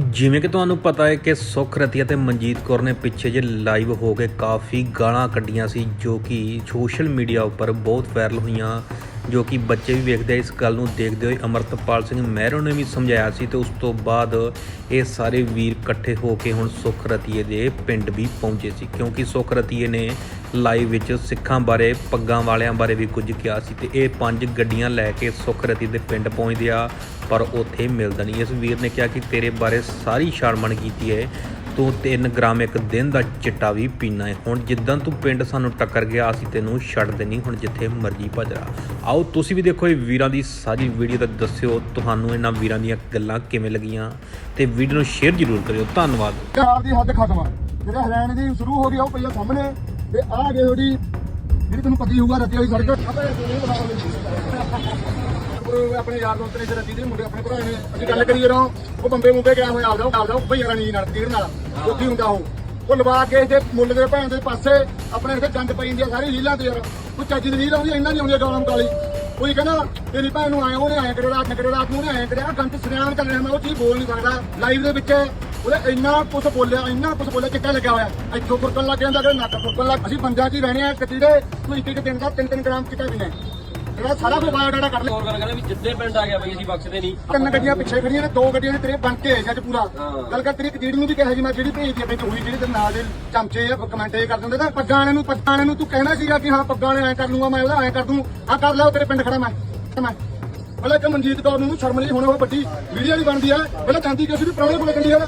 ਜਿਵੇਂ ਕਿ ਤੁਹਾਨੂੰ ਪਤਾ ਹੈ ਕਿ ਸੁਖ ਰਤੀਆ ਤੇ ਮਨਜੀਤ ਕੌਰ ਨੇ ਪਿੱਛੇ ਜੇ ਲਾਈਵ ਹੋ ਕੇ ਕਾਫੀ ਗਾਲਾਂ ਕੱਢੀਆਂ ਸੀ, ਜੋ ਕਿ ਸੋਸ਼ਲ ਮੀਡੀਆ ਉੱਪਰ ਬਹੁਤ ਵਾਇਰਲ ਹੋਈਆਂ, ਜੋ ਕਿ ਬੱਚੇ ਵੀ ਵੇਖਦੇ ਇਸ ਗੱਲ ਨੂੰ ਦੇਖਦੇ ਹੋਏ ਅਮਰਤਪਾਲ ਸਿੰਘ ਮਹਿਰੋ ਨੇ ਵੀ ਸਮਝਾਇਆ ਸੀ ਤੇ ਉਸ ਤੋਂ ਬਾਅਦ ਇਹ ਸਾਰੇ ਵੀਰ ਇਕੱਠੇ ਹੋ ਕੇ ਹੁਣ ਸੁਖ ਰਤੀਏ ਦੇ ਪਿੰਡ ਵੀ ਪਹੁੰਚੇ ਸੀ, ਕਿਉਂਕਿ ਸੁਖ ਰਤੀਏ ਨੇ ਲਾਈਵ ਵਿੱਚ ਸਿੱਖਾਂ ਬਾਰੇ, ਪੱਗਾਂ ਵਾਲਿਆਂ ਬਾਰੇ ਵੀ ਕੁਝ ਕਿਹਾ ਸੀ ਤੇ ਇਹ ਪੰਜ ਗੱਡੀਆਂ ਲੈ ਕੇ ਸੁਖਰਤੀ ਦੇ ਪਿੰਡ ਪਹੁੰਚਦੇ ਆ, ਪਰ ਉੱਥੇ ਮਿਲਦਾ ਨਹੀਂ। ਇਸ ਵੀਰ ਨੇ ਕਿਹਾ ਕਿ ਤੇਰੇ ਬਾਰੇ ਸਾਰੀ ਛਾਣਮਣ ਕੀਤੀ ਹੈ। ਤੂੰ 3 ਗ੍ਰਾਮ ਇੱਕ ਦਿਨ ਦਾ ਚਿੱਟਾ ਵੀ ਪੀਣਾ ਹੈ। ਹੁਣ ਜਿੱਦਾਂ ਤੂੰ ਪਿੰਡ ਸਾਨੂੰ ਟੱਕਰ ਗਿਆ, ਅਸੀਂ ਤੈਨੂੰ ਛੱਡ ਦੇਣੀ, ਹੁਣ ਜਿੱਥੇ ਮਰਜ਼ੀ ਭੱਜ ਰਾ ਆਓ, ਤੁਸੀਂ ਵੀ ਦੇਖੋ ਇਹ ਵੀਰਾਂ ਦੀ ਸਾਰੀ ਵੀਡੀਓ ਤਾਂ ਦੱਸਿਓ, ਤੁਹਾਨੂੰ ਇਹਨਾਂ ਵੀਰਾਂ ਦੀਆਂ ਗੱਲਾਂ ਕਿਵੇਂ ਲੱਗੀਆਂ। ਤੇ ਵੀਡੀਓ ਨੂੰ ਸ਼ੇਅਰ ਜ਼ਰੂਰ ਕਰਿਓ। ਧੰਨਵਾਦ। ਕਾਰ ਦੀ ਹੱਦ ਖਤਮ ਆ। ਜਿਹੜੇ ਹਰਿਆਣੇ ਦੀ ਸ਼ੁਰੂ ਹੋ ਰਹੀ ਆ, ਉਹ ਪਈਆ ਸਾਹਮਣੇ। ਤੇ ਆ ਗਏ ਉਹਦੀ ਜਿਹੜੀ ਤੁਹਾਨੂੰ ਪਤੀ ਹੋਊਗਾ, ਰੱਤੀ ਵਾਲੀ ਸੜਕ ਆਪਣੇ ਯਾਰ ਦੋਸਤ ਨੇ ਰੱਤੀ ਦੇ ਮੁੰਡੇ ਆਪਣੇ ਭਰਾ ਨੇ, ਅਸੀਂ ਗੱਲ ਕਰੀਏ ਰੋ ਉਹ ਬੰਬੇ ਮੁੰਬੇ ਗਿਆ ਹੋਇਆ, ਆਪਦਾ ਆਪਦਾ ਭਈਆ ਰਾਣੀ ਨਾਲ, ਤੀਰ ਨਾਲ ਉੱਥੇ ਹੁੰਦਾ ਉਹ। ਉਹ ਲਵਾ ਕੇ ਇਹਦੇ ਮੁੱਲ ਦੇ ਭੈਣ ਦੇ ਪਾਸੇ, ਆਪਣੇ ਇੱਥੇ ਜੰਗ ਪਈ ਜਾਂਦੀ ਆ, ਸਾਰੀ ਰੀਲਾਂ ਤੇ ਯਾਰ। ਕੋਈ ਚੱਜ ਦੀ ਰੀਲ ਆਉਂਦੀ ਇੰਨਾ ਨਹੀਂ ਆਉਂਦੀ ਗਾਲਾਂ ਕਾਲੀ ਕੋਈ ਕਹਿੰਦਾ, ਤੇਰੀ ਭੈਣ ਨੂੰ ਆਇਆ, ਉਹਨੇ ਆਏ ਕਰੇ ਰਾਤ ਨੇ ਕਰੇ ਰਾਤ ਨੂੰ, ਉਹਨੇ ਆਏ ਕਰਿਆ। ਗੰਤ ਸਰਿਆਮ ਕਰ ਰਿਹਾ, ਮੈਂ ਉਹ ਚੀਜ਼ ਬੋਲ ਨਹੀਂ ਸਕਦਾ। ਲਾਈਵ ਦੇ ਵਿੱਚ ਉਹਨੇ ਇੰਨਾ ਕੁਝ ਬੋਲਿਆ ਇੰਨਾ ਕੁਝ ਬੋਲਿਆ ਚਿੱਟਾ ਲੱਗਿਆ ਹੋਇਆ। ਇੱਥੋਂ ਫੁਰਕਣ ਲੱਗ ਜਾਂਦਾ ਕਿ ਨੱਕ ਫੁਰਕਣ ਲੱਗ ਅਸੀਂ ਪੰਜਾਂ 'ਚ ਹੀ ਰਹਿਣੇ ਆ ਕਤੀੜੇ ਤੂੰ ਇੱਕ ਇੱਕ ਦਿਨ ਦਾ 3-3 ਗ੍ਰਾਮ ਚਿੱਟਾ ਪੀਣਾ। ਜਿਹੜਾ ਸਾਰਾ ਕੋਈ ਬਾਇਓਡਾਟਾ ਕਰ ਲੈ। ਹੋਰ ਗੱਲ ਕਹਿੰਦਾ ਵੀ ਜਿੱਦੇ ਪਿੰਡ ਆ ਗਿਆ ਬਈ ਅਸੀਂ ਬਖਸ਼ਦੇ ਨਹੀਂ। ਤਿੰਨ ਗੱਡੀਆਂ ਪਿੱਛੇ ਖੜੀਆਂ ਨੇ ਦੋ ਗੱਡੀਆਂ ਨੇ ਤੇਰੇ ਬਣ ਕੇ ਆਏ ਅੱਜ ਪੂਰਾ। ਹਾਂ। ਗੱਲ ਕਰ ਤੇਰੀ ਕਤੀੜੀ ਨੂੰ ਵੀ ਕਿਹਾ ਜੀ ਮੈਂ ਜਿਹੜੀ ਭੇਜਦੀ ਆ ਵਿੱਚ ਹੋਈ ਜਿਹੜੀ ਤੇ ਨਾਲ ਦੇ ਚਮਚੇ ਆ ਕਮੈਂਟ ਇਹ ਕਰ ਦਿੰਦੇ ਤਾਂ ਪੱਗਾਂ ਵਾਲੇ ਨੂੰ ਪੱਗਾਂ ਵਾਲੇ ਨੂੰ ਤੂੰ ਕਹਿਣਾ ਸੀਗਾ ਕਿ ਹਾਂ ਪੱਗਾਂ ਵਾਲੇ ਐ ਕਰ ਲੂੰਗਾ ਮੈਂ ਉਹਦਾ ਐ ਕਰ ਦੂੰ। ਆ ਕਰ ਲੈ ਤੇਰੇ ਪਿੰਡ ਖੜਾ ਮੈਂ। ਮੈਂ। ਪਹਿਲਾਂ ਕਿ ਮਨਜੀਤ ਕੌਰ ਨੂੰ ਸ਼ਰਮ ਨਹੀਂ ਹੁਣ ਉਹ ਵੱਡੀ ਵੀਡੀਓ ਵੀ ਬਣਦੀ ਆ। ਪਹਿਲਾਂ ਚਾਂਦੀ ਕਿ ਅਸੀਂ ਵੀ ਪ੍ਰਾਹੁਣੇ ਕੋਲੇ ਕੰਡੀ ਆ